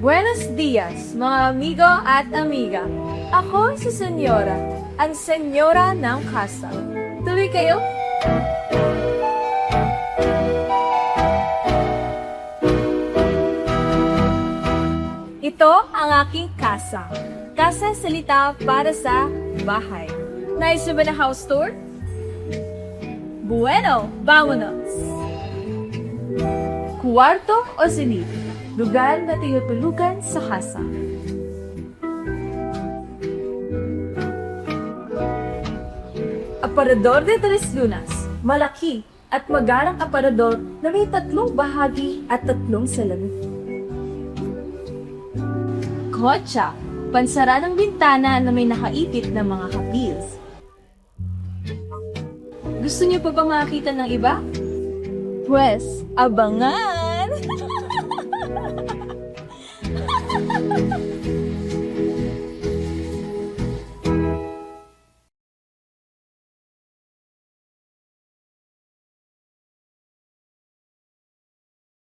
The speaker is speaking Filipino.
Buenos dias, mga amigo at amiga. Ako si Senyora, ang Senyora ng Casa. Tuloy kayo? Ito ang aking casa. Casa salita para sa bahay. Niyo ba na house tour? Bueno, vámonos! Kuwarto o silid? Lugar na tinutulugan sa kasa. Aparador de Tres Lunas. Malaki at magarang aparador na may tatlong bahagi at tatlong salamin. Kotsa, pansara ng bintana na may nakaipit na mga kapils. Gusto niyo pa ba makakita ng iba? Pwes, abangan!